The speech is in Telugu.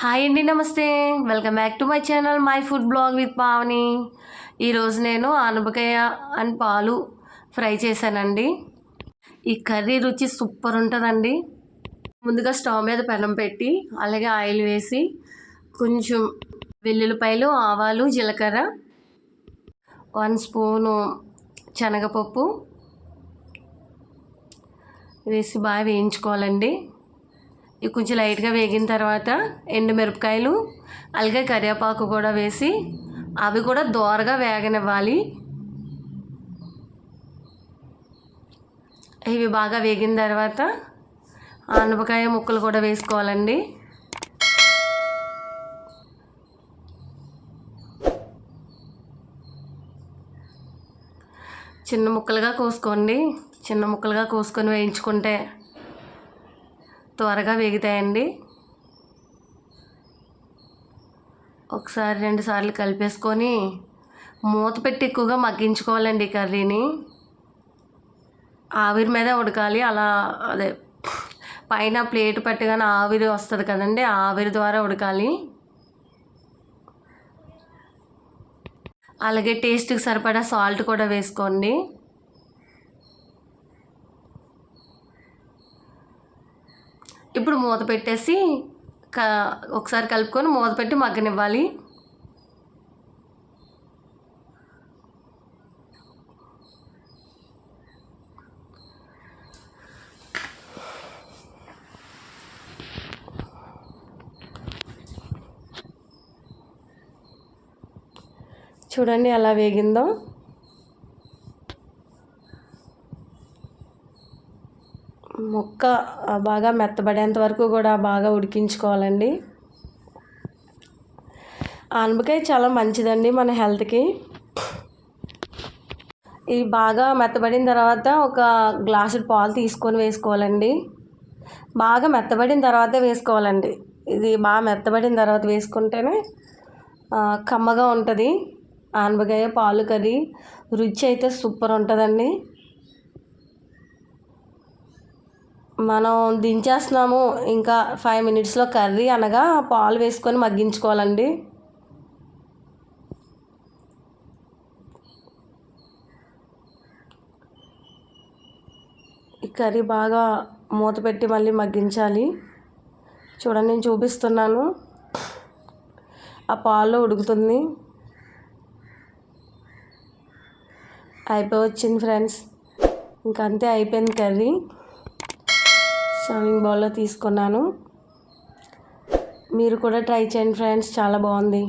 హాయ్ అండి నమస్తే. Welcome back to my channel my food blog with Pavani. ఈరోజు నేను ఆనపకాయ అండ్ పాలు ఫ్రై చేశానండి. ఈ కర్రీ రుచి సూపర్ ఉంటుందండి. ముందుగా స్టవ్ మీద పెనం పెట్టి అలాగే ఆయిల్ వేసి కొంచెం వెల్లుల్లిపాయలు ఆవాలు జీలకర్ర వన్ స్పూను శనగపప్పు వేసి బాగా వేయించుకోవాలండి. ఇవి కొంచెం లైట్గా వేగిన తర్వాత ఎండుమిరపకాయలు అలాగే కరివేపాకు కూడా వేసి అవి కూడా దోరగా వేగనివ్వాలి. ఇవి బాగా వేగిన తర్వాత ఆనపకాయ ముక్కలు కూడా వేసుకోవాలండి. చిన్న ముక్కలుగా కోసుకోండి. చిన్న ముక్కలుగా కోసుకొని వేయించుకుంటే త్వరగా వేగుతాయండి. ఒకసారి రెండు సార్లు కలిపేసుకొని మూత పెట్టి ఎక్కువగా మగ్గించుకోవాలండి ఈ కర్రీని. ఆవిరి మీద ఉడకాలి. అలా అదే పైన ప్లేట్ పెట్టగానే ఆవిరి వస్తుంది కదండి ఆవిరి ద్వారా ఉడకాలి. అలాగే టేస్ట్కి సరిపడా సాల్ట్ కూడా వేసుకోండి. ఇప్పుడు మూత పెట్టేసి క ఒకసారి కలుపుకొని మూత పెట్టి మగ్గనివ్వాలి. చూడండి ఎలా వేగిందో. ముక్క బాగా మెత్తబడేంత వరకు కూడా బాగా ఉడికించుకోవాలండి. ఆనపకాయ చాలా మంచిదండి మన హెల్త్కి. ఇవి బాగా మెత్తబడిన తర్వాత ఒక గ్లాసు పాలు తీసుకొని వేసుకోవాలండి. బాగా మెత్తబడిన తర్వాతే వేసుకోవాలండి. ఇది బాగా మెత్తబడిన తర్వాత వేసుకుంటేనే కమ్మగా ఉంటుంది. ఆనపకాయ పాలు కర్రీ రుచి అయితే సూపర్ ఉంటుందండి. మనం దించేస్తున్నాము ఇంకా ఫైవ్ మినిట్స్లో కర్రీ అనగా పాలు వేసుకొని మగ్గించుకోవాలండి. ఈ కర్రీ బాగా మూత పెట్టి మళ్ళీ మగ్గించాలి. చూడండి నేను చూపిస్తున్నాను. ఆ పాలు ఉడుకుతుంది. అయిపోయి వచ్చింది ఫ్రెండ్స్ ఇంకంతే అయిపోయింది కర్రీ. సర్వింగ్ బౌల్లో తీసుకున్నాను. మీరు కూడా ట్రై చేయండి ఫ్రెండ్స్ చాలా బాగుంది.